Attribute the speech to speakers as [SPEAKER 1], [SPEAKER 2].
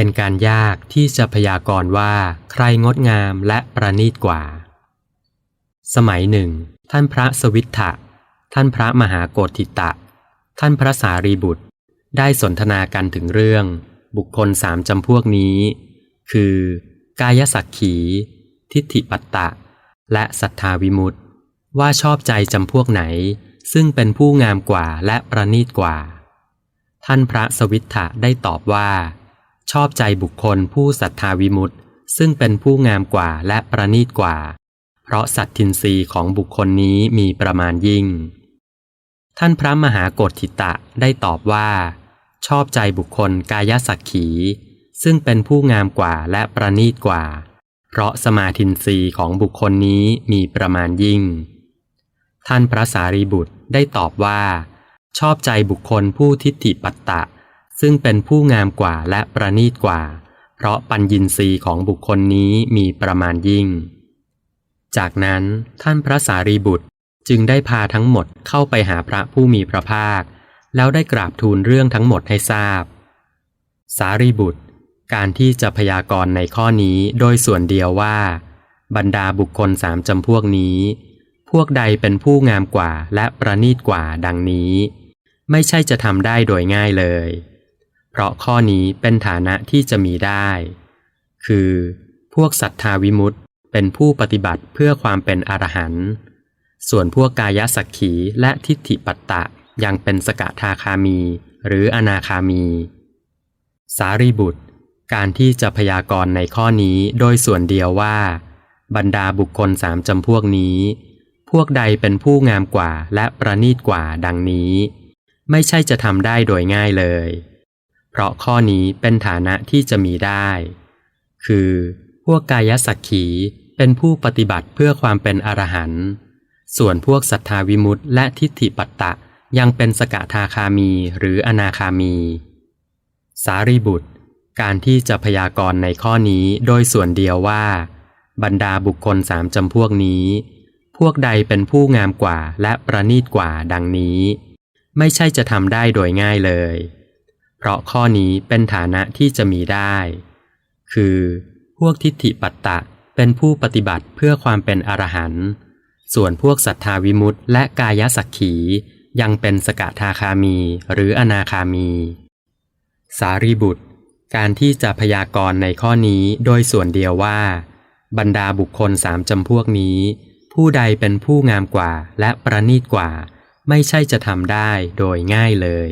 [SPEAKER 1] เป็นการยากที่จะพยากรณ์ว่าใครงดงามและประณีตกว่า สมัยหนึ่ง ท่านพระสวิทธะท่านพระมหาโกฏิตะ ท่านพระสารีบุตร ได้สนทนากันถึงเรื่อง บุคคลสามจำพวกนี้ คือ กายสักขี ทิฏฐิปัตตะ และศรัทธาวิมุตติว่าชอบใจจำพวกไหน ซึ่งเป็นผู้งามกว่าและประณีตกว่า ท่านพระสวิทธะได้ตอบว่า ชอบใจบุคคลผู้ศรัทธาวิมุตติซึ่งเป็นผู้งามกว่าและประณีตกว่า เพราะสัตทินรีของบุคคลนี้มีประมาณยิ่ง ท่านพระมหากฏทิตะได้ตอบว่า ชอบใจบุคคลกายสักขี ซึ่งเป็นผู้งามกว่าและประณีตกว่า เพราะสมาทินรีของบุคคลนี้มีประมาณยิ่ง ท่านพระสารีบุตรได้ตอบว่า ชอบใจบุคคลผู้ทิฏฐิปัตตะ ซึ่งเป็นผู้งามกว่าและประณีตกว่า เพราะปัญญินทรีย์ของบุคคลนี้มีประมาณยิ่ง จากนั้นท่านพระสารีบุตรจึงได้พาทั้งหมดเข้าไปหาพระผู้มีพระภาค แล้วได้กราบทูลเรื่องทั้งหมดให้ทราบ สารีบุตร การที่จะพยากรณ์ในข้อนี้โดยส่วนเดียวว่า บรรดาบุคคลสามจำพวกนี้ พวกใดเป็นผู้งามกว่าและประณีตกว่าดังนี้ ไม่ใช่จะทำได้โดยง่ายเลย เพราะข้อนี้เป็นฐานะที่จะมีได้ คือ พวกศรัทธาวิมุตต์เป็นผู้ปฏิบัติเพื่อความเป็นอรหันต์ ส่วนพวกกายสักขีและทิฏฐิปัตตะยังเป็นสกทาคามี หรืออนาคามี สารีบุตร การที่จะพยากรณ์ในข้อนี้โดยส่วนเดียวว่า บรรดาบุคคลสามจำพวกนี้ พวกใดเป็นผู้งามกว่าและประณีตกว่าดังนี้ ไม่ใช่จะทำได้โดยง่ายเลย ราะข้อนี้เป็นฐานะที่จะมีได้ คือ พวกกายสักขีเป็นผู้ปฏิบัติเพื่อความเป็นอรหันต์ส่วนพวกศรัทธาวิมุตต์และทิฏฐิปัตตะยังเป็นสกทาคามีหรืออนาคามี สารีบุตร การที่จะพยากรณ์ในข้อนี้โดยส่วนเดียวว่า บรรดาบุคคลสามจำพวกนี้ พวกใดเป็นผู้งามกว่าและประณีตกว่าดังนี้ ไม่ใช่จะทำได้โดยง่ายเลย เพราะข้อนี้เป็นฐานะที่จะมีได้ คือ พวกทิฏฐิปัตตะเป็นผู้ปฏิบัติเพื่อความเป็นอรหันต์ ส่วนพวกศรัทธาวิมุตต์และกายสักขี ยังเป็นสกทาคามีหรืออนาคามี สารีบุตร การที่จะพยากรณ์ในข้อนี้โดยส่วนเดียวว่า บรรดาบุคคลสามจำพวกนี้ ผู้ใดเป็นผู้งามกว่าและประณีตกว่า ไม่ใช่จะทำได้โดยง่ายเลย